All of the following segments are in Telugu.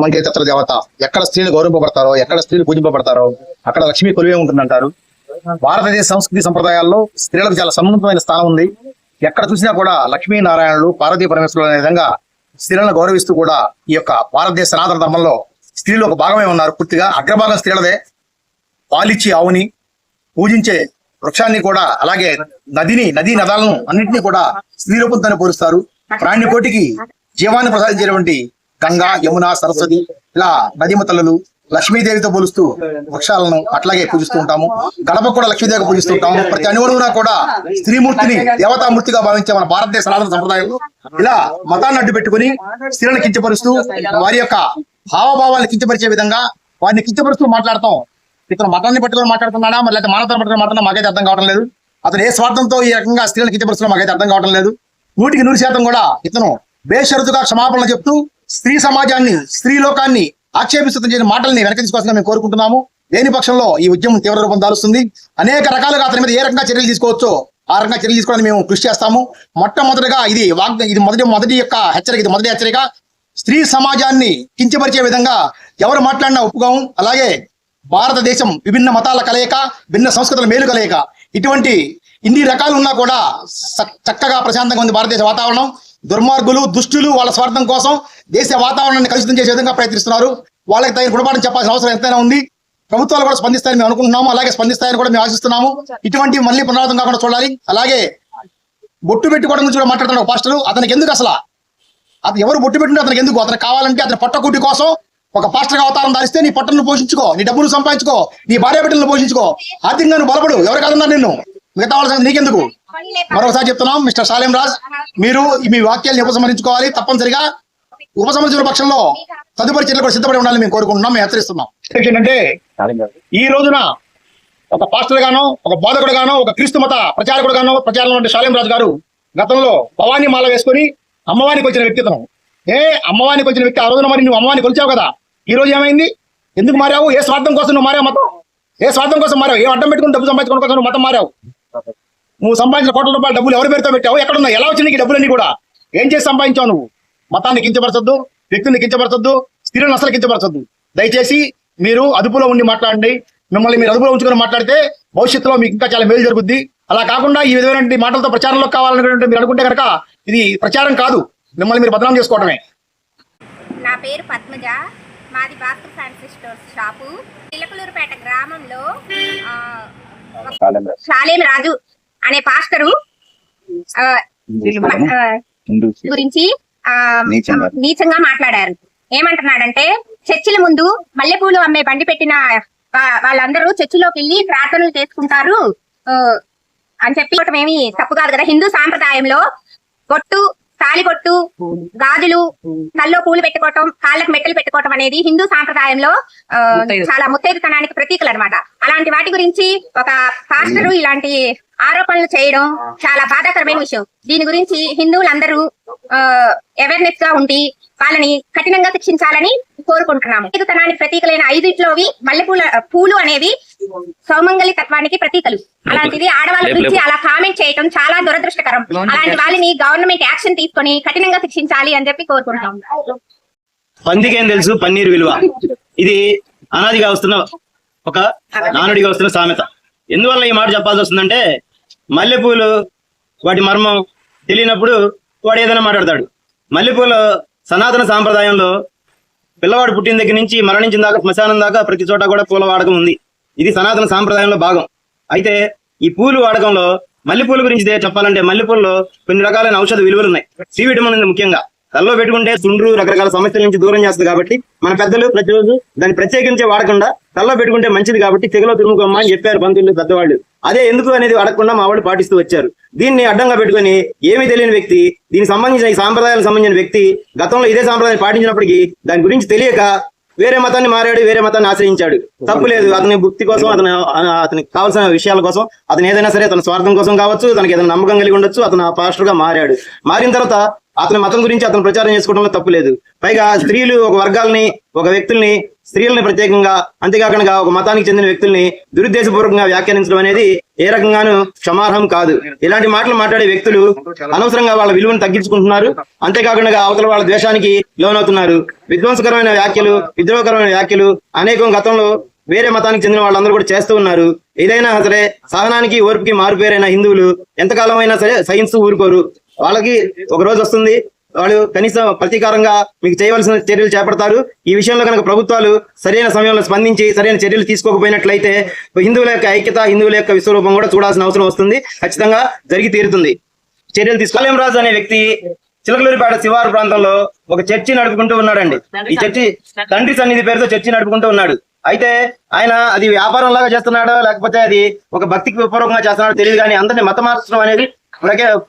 మంకేతత్ర దేవత ఎక్కడ స్త్రీలు గౌరవింపబడతారో ఎక్కడ స్త్రీలు పూజింపబడతారో అక్కడ లక్ష్మీ కొలువే ఉంటుందంటారు. భారతదేశ సంస్కృతి సంప్రదాయాల్లో స్త్రీలకు చాలా సమున్నతమైన స్థానం ఉంది. ఎక్కడ చూసినా కూడా లక్ష్మీ నారాయణులు పార్వతీ పరమేశ్వరులు అనే విధంగా స్త్రీలను గౌరవిస్తూ కూడా ఈ యొక్క భారతదేశ సనాతన ధర్మంలో స్త్రీలు ఒక భాగమే ఉన్నారు. పూర్తిగా అగ్రభాగం స్త్రీలదే. పాలిచ్చి ఆవుని పూజించే వృక్షాన్ని కూడా అలాగే నదిని నదీ నదాలను అన్నింటినీ కూడా స్త్రీ రూపంతోనే పోలుస్తారు. ప్రాణి కోటికి జీవాన్ని ప్రసాదించేటువంటి గంగా యమున సరస్వతి ఇలా నదీమ తల్లులు లక్ష్మీదేవితో పోలుస్తూ వృక్షాలను అట్లాగే పూజిస్తూ ఉంటాము. గడప కూడా లక్ష్మీదేవి పూజిస్తూ ఉంటాము. ప్రతి అణువున కూడా స్త్రీమూర్తిని దేవతామూర్తిగా భావించే మన భారతదేశ సనాతన సంప్రదాయంలో ఇలా మతాన్ని అడ్డు పెట్టుకుని స్త్రీలను కించపరుస్తూ వారి యొక్క హావభావాలను కించపరిచే విధంగా వారిని కించపరుస్తూ మాట్లాడతాం. ఇతను మతాన్ని పట్టుకొని మాట్లాడుతున్నాడా? మరి లేకపోతే మానవతను పట్టుకొని మాట్లాడుతున్నా మాకైతే అర్థం కావడం లేదు. అతను ఏ స్వార్థంతో ఈ రకంగా స్త్రీలను కించపరుస్తున్నా మాకైతే అర్థం కావడం లేదు. నూటికి నూరు శాతం కూడా ఇతను బేషరతుగా క్షమాపణలు చెప్తూ స్త్రీ సమాజాన్ని స్త్రీ లోకాన్ని ఆక్షేపిస్తున్న చేసిన మాటల్ని వెనక తీసుకోవాల్సిన మేము కోరుకుంటున్నాము. లేని పక్షంలో ఈ ఉద్యమం తీవ్ర రూపం దాలుస్తుంది. అనేక రకాలుగా అతని మీద ఏ రకంగా చర్యలు తీసుకోవచ్చో ఆ రకంగా చర్యలు తీసుకోవడానికి మేము కృషి చేస్తాము. మొట్టమొదటిగా ఇది వాగ్ ఇది మొదటి మొదటి యొక్క హెచ్చరిక ఇది మొదటి హెచ్చరిక. స్త్రీ సమాజాన్ని కించపరిచే విధంగా ఎవరు మాట్లాడినా ఒప్పుకోము. అలాగే భారతదేశం విభిన్న మతాల కలయిక భిన్న సంస్కృతుల మేలు కలయిక. ఇటువంటి ఇన్ని రకాలు ఉన్నా కూడా చక్కగా ప్రశాంతంగా ఉంది భారతదేశ వాతావరణం. దుర్మార్గులు దుష్టులు వాళ్ళ స్వార్థం కోసం దేశ వాతావరణాన్ని కలుషితం చేసే విధంగా ప్రయత్నిస్తున్నారు. వాళ్ళకి తగిన గుణపాఠం చెప్పాల్సిన అవసరం ఎంతైనా ఉంది. ప్రభుత్వాలు కూడా స్పందిస్తాయని మేము అనుకుంటున్నాము. అలాగే స్పందిస్తాయని కూడా మేము ఆశిస్తున్నాము. ఇటువంటి మళ్ళీ పునరావృతం కాకుండా చూడాలి. అలాగే బొట్టు పెట్టుకోవడం గురించి కూడా మాట్లాడుతున్న ఒక పాస్టర్ అతనికి ఎందుకు అసలు? అతను ఎవరు బొట్టు పెట్టుకుంటే అతనికి ఎందుకు? అతను కావాలంటే అతని పొట్టకూటి కోసం ఒక పాస్టర్ అవతారం ధరిస్తే నీ పొట్టను పోషించుకో నీ డబ్బులు సంపాదించుకో నీ భార్య బిడ్డలను పోషించుకో. ఆర్థికంగా నువ్వు బలపడు. ఎవరు కాదన్నారు నిన్ను? మిగతా వాళ్ళ సంగతి నీకెందుకు? మరొకసారి చెప్తున్నాం మిస్టర్ సాలేం రాజ్ మీరు మీ వాక్యాలను ఉపసంహరించుకోవాలి తప్పనిసరిగా. ఉపసంహరించిన పక్షంలో తదుపరి చర్యలు కూడా సిద్ధపడి ఉండాలని మేము కోరుకుంటున్నాం మేము హెచ్చరిస్తున్నాం. ఏంటంటే ఈ రోజున ఒక పాస్టర్ గానో ఒక బోధకుడు గానో ఒక క్రీస్తు మత ప్రచారకుడు గానో ప్రచారంలో ఉండే శాలేం రాజు గారు గతంలో భవానీ మాల వేసుకొని అమ్మవారికి వచ్చిన వ్యక్తి ఏ అమ్మవారికి వచ్చిన వ్యక్తి ఆ రోజున మరి నువ్వు అమ్మవారిని కొలిచావు కదా. ఈ రోజు ఏమైంది? ఎందుకు మారావు? ఏ స్వార్థం కోసం నువ్వు మారావు మతం? ఏ స్వార్థం కోసం మారావు? ఏ అడ్డం పెట్టుకుని డబ్బు సంపాదించుకోవడం కోసం నువ్వు మతం మారావు? నువ్వు సంపాదించిన కోట్ల రూపాయల డబ్బులు ఎవరి పేరుతో పెట్టావు? ఎక్కడ ఉన్నాయి ఎలా వచ్చినాయి ఈ డబ్బులన్నీ కూడా? ఏం చేసి సంపాదించావు నువ్వు? మతాన్ని కించపరచొద్దు వ్యక్తిని కించపరచొద్దు స్త్రీలను అసలు కించపరచొద్దు. దయచేసి మీరు అదుపులో ఉండి మాట్లాడండి. మిమ్మల్ని మీరు అదుపులో ఉంచుకొని మాట్లాడితే భవిష్యత్తులో మీకు ఇంకా చాలా మేలు జరుగుద్ది. అలా కాకుండా ఈ విధమైన మాటలతో ప్రచారంలో కావాలనుకుంటే మీరు అనుకుంటే కనుక ఇది ప్రచారం కాదు. మిమ్మల్ని మీరు బదనాం చేసుకోవడమే నా పేరు పద్మజ. మాది Bhaskar fancy stores shop. Chilakaluripet గ్రామంలో శాలేం రాజు. అనే పాస్టరు గురించి ఆ, నీచంగా. మాట్లాడారు. ఏమంటున్నాడంటే చర్చిల ముందు మల్లెపూలు అమ్మే బండి పెట్టిన వాళ్ళందరూ చర్చిలోకి వెళ్ళి ప్రార్థనలు చేసుకుంటారు. అని చెప్పి ఏమి తప్పు కాదు కదా. హిందూ సాంప్రదాయంలో బొట్టు తాలిబొట్టు గాజులు తల్లో పూలు పెట్టుకోవటం కాళ్ళకు మెట్టలు పెట్టుకోవటం అనేది హిందూ సాంప్రదాయంలో చాలా ముత్తైదుతనానికి ప్రతీకలు అనమాట అలాంటి వాటి గురించి ఒక పాస్టరు ఇలాంటి ఆరోపణలు చేయడం చాలా బాధాకరమైన విషయం. దీని గురించి హిందువులందరూ అవేర్నెస్గా ఉండి వాళ్ళని కఠినంగా శిక్షించాలని కోరుకుంటున్నాము. ముత్తైదుతనానికి ప్రతీకలైన ఐదిట్లోవి మల్లెపూల పూలు అనేవి సౌమంగళి తత్వానికి ప్రతీకలు. అలాంటిది ఆడవాళ్ళ గురించి అలా కామెంట్ చేయడం చాలా దురదృష్టకరం. అలాంటి వాళ్ళని గవర్నమెంట్ యాక్షన్ తీసుకొని కఠినంగా శిక్షించాలి అని చెప్పి కోరుకుంటున్నాం పందికేం తెలుసు? పన్నీర్ విలువ. ఇది అనాదిగా వస్తున్న ఒక నానుడిగా వస్తున్న సామెత. ఎందువల్ల ఈ మాట చెప్పాల్సి వస్తుందంటే మల్లెపూలు వాటి మర్మం తెలియనప్పుడు వాడు ఏదైనా మాట్లాడతాడు. మల్లెపూలు సనాతన సాంప్రదాయంలో పిల్లవాడు పుట్టిన దగ్గర నుంచి మరణించిన దాకా శ్మశానం దాకా ప్రతి చోట కూడా పూల వాడకం ఉంది. ఇది సనాతన సాంప్రదాయంలో భాగం. అయితే ఈ పూలు వాడకంలో మల్లెపూల గురించి చెప్పాలంటే మల్లెపూలలో కొన్ని రకాలైన ఔషధ విలువలు ఉన్నాయి. సి విటమిన్ ముఖ్యంగా. తలలో పెట్టుకుంటే చుండ్రు రకరకాల సమస్యల నుంచి దూరం చేస్తుంది కాబట్టి మన పెద్దలు ప్రతిరోజు దాన్ని ప్రత్యేకించే వాడకుండా తలలో పెట్టుకుంటే మంచిది కాబట్టి తెగలో తిరుగుకోమ్మా అని చెప్పారు పంతులు పెద్దవాళ్ళు. అదే ఎందుకు అనేది అడగకుండా మా వాళ్ళు పాటిస్తూ వచ్చారు. దీన్ని అడ్డంగా పెట్టుకొని ఏమీ తెలియని వ్యక్తి దీనికి సంబంధించిన ఈ సాంప్రదాయాలకు సంబంధించిన వ్యక్తి గతంలో ఇదే సాంప్రదాయం పాటించినప్పటికీ దాని గురించి తెలియక వేరే మతాన్ని మారాడు వేరే మతాన్ని ఆశ్రయించాడు. తప్పు లేదు. అతని భక్తి కోసం అతను అతనికి కావాల్సిన విషయాల కోసం అతను ఏదైనా సరే తన స్వార్థం కోసం కావచ్చు తనకి ఏదైనా నమ్మకం కలిగి ఉండొచ్చు అతను ఆ పాస్టర్గా మారాడు. మారిన తర్వాత అతని మతం గురించి అతను ప్రచారం చేసుకోవడంలో తప్పు లేదు. పైగా స్త్రీలు ఒక వర్గాల్ని ఒక వ్యక్తుల్ని స్త్రీలని ప్రత్యేకంగా అంతేకాకుండా ఒక మతానికి చెందిన వ్యక్తుల్ని దురుద్దేశపూర్వకంగా వ్యాఖ్యానించడం అనేది ఏ రకంగానూ క్షమార్హం కాదు. ఇలాంటి మాటలు మాట్లాడే వ్యక్తులు అనవసరంగా వాళ్ళ విలువను తగ్గించుకుంటున్నారు. అంతేకాకుండా అవతల వాళ్ళ ద్వేషానికి లోనవుతున్నారు. విధ్వంసకరమైన వ్యాఖ్యలు విద్రోహకరమైన వ్యాఖ్యలు అనేకం గతంలో వేరే మతానికి చెందిన వాళ్ళందరూ కూడా చేస్తూ ఉన్నారు. ఏదైనా సరే సహనానికి ఓర్పుకి మారుపేరైన హిందువులు ఎంతకాలమైనా సరే సహించు ఊరుకోరు. వాళ్ళకి ఒక రోజు వస్తుంది. వాళ్ళు కనీసం ప్రతీకారంగా మీకు చేయవలసిన చర్యలు చేపడతారు. ఈ విషయంలో కనుక ప్రభుత్వాలు సరైన సమయంలో స్పందించి సరైన చర్యలు తీసుకోకపోయినట్లయితే హిందువుల యొక్క ఐక్యత హిందువుల యొక్క విశ్వరూపం కూడా చూడాల్సిన అవసరం వస్తుంది. ఖచ్చితంగా జరిగి తీరుతుంది. చర్యలు తీసుకోలేం రాజు అనే వ్యక్తి చిలకలూరిపేట శివారు ప్రాంతంలో ఒక చర్చి నడుపుకుంటూ ఉన్నాడండి. ఈ చర్చి తండ్రి సన్నిధి పేరుతో చర్చి నడుపుకుంటూ ఉన్నాడు. అయితే ఆయన అది వ్యాపారం లాగా చేస్తున్నాడో? లేకపోతే అది ఒక భక్తికి పూర్వకంగా చేస్తున్నాడో తెలియదు కానీ అందరిని మతం మార్చడం అనేది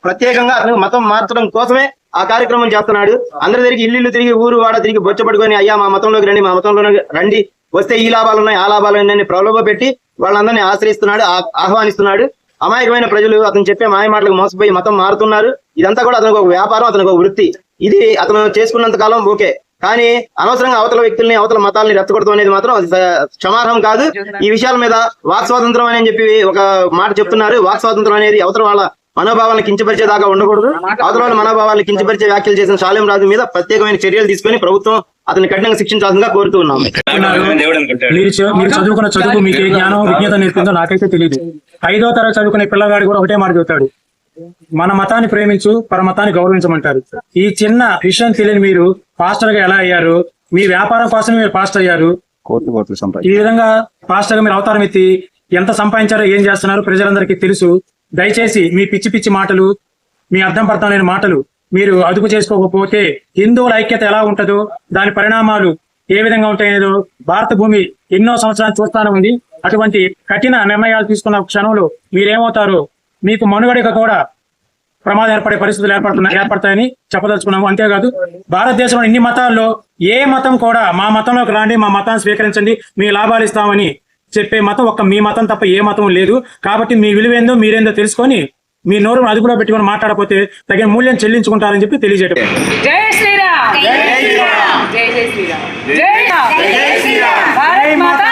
ప్రత్యేకంగా అతను మతం మార్చడం కోసమే ఆ కార్యక్రమం చేస్తున్నాడు. అందరి తిరిగి ఇల్లు తిరిగి ఊరు వాడ తిరిగి బొచ్చ పట్టుకొని అయ్యా మా మతంలోకి రండి మా మతంలోకి రండి. వస్తే ఈ లాభాలు ఉన్నాయి ఆ లాభాలు ఉన్నాయని ప్రలోభ పెట్టి వాళ్ళందరినీ ఆశ్రయిస్తున్నాడు ఆ- ఆహ్వానిస్తున్నాడు. అమాయకమైన ప్రజలు అతను చెప్పే మాయ మాటలకు మోసపోయి మతం మారుతున్నారు. ఇదంతా కూడా అతనికి ఒక వ్యాపారం అతనికి ఒక వృత్తి. ఇది అతను చేసుకున్నంత కాలం ఓకే. కానీ అనవసరంగా అవతల వ్యక్తుల్ని అవతల మతాలని రెచ్చగొడతాం అనేది మాత్రం అది క్షమార్హం కాదు. ఈ విషయాల మీద వాక్ స్వాతంత్రం అని చెప్పి ఒక మాట చెప్తున్నారు. వాక్ స్వాతంత్రం అనేది అవతల వాళ్ళ మనోభావాలను కించపరిచేదాకా ఉండకూడదు. అవతల మనోభావాలను కించపరిచే వ్యాఖ్యలు చేసిన శాలెం రాజు మీద ప్రత్యేకమైన చర్యలు తీసుకొని ప్రభుత్వం అతన్ని కఠినంగా శిక్షించాల్సిందిగా కోరుతూ ఉన్నాం మీరు చదువుకున్న చదువు మీకు ఏ జ్ఞానం విజ్ఞత నేర్పిందో నాకైతే తెలియదు ఐదో తరగతి చదువుకునే పిల్లగాడు కూడా ఒకటే మాట చెబుతాడు మన మతాన్ని ప్రేమించు పర మతాన్ని గౌరవించమంటారు. ఈ చిన్న విషయం తెలియని మీరు పాస్టర్గా ఎలా అయ్యారు? మీ వ్యాపారం కోసమే మీరు పాస్టర్ అయ్యారు? ఈ విధంగా పాస్టర్గా మీరు అవతారం ఎత్తి ఎంత సంపాదించారో ఏం చేస్తున్నారో? ప్రజలందరికీ తెలుసు. దయచేసి మీ పిచ్చి పిచ్చి మాటలు మీ అర్థం పర్థం లేని మాటలు మీరు అదుపు చేసుకోకపోతే హిందువుల ఐక్యత ఎలా ఉంటుందో దాని పరిణామాలు ఏ విధంగా ఉంటాయో భారత భూమి ఎన్నో సంవత్సరాలు చూస్తానే ఉంది. అటువంటి కఠిన నిర్ణయాలు తీసుకున్న క్షణంలో మీరేమవుతారో మీకు మనుగడక కూడా ప్రమాదం ఏర్పడే పరిస్థితులు ఏర్పడుతున్నా ఏర్పడతాయని చెప్పదలుచుకున్నాము. అంతేకాదు భారతదేశంలో ఇన్ని మతాల్లో ఏ మతం కూడా మా మతంలోకి రాండి మా మతాన్ని స్వీకరించండి మీ లాభాలు ఇస్తామని చెప్పే మతం ఒక్క మీ మతం తప్ప ఏ మతం లేదు. కాబట్టి మీ విలువేందో మీరేందో తెలుసుకొని మీ నోరు అదుపులో పెట్టుకొని మాట్లాడకపోతే తగిన మూల్యం చెల్లించుకుంటారని చెప్పి తెలియజేయడం జై శ్రీరామ్. జై శ్రీరామ్. జై జై శ్రీరామ్. జై శ్రీరామ్.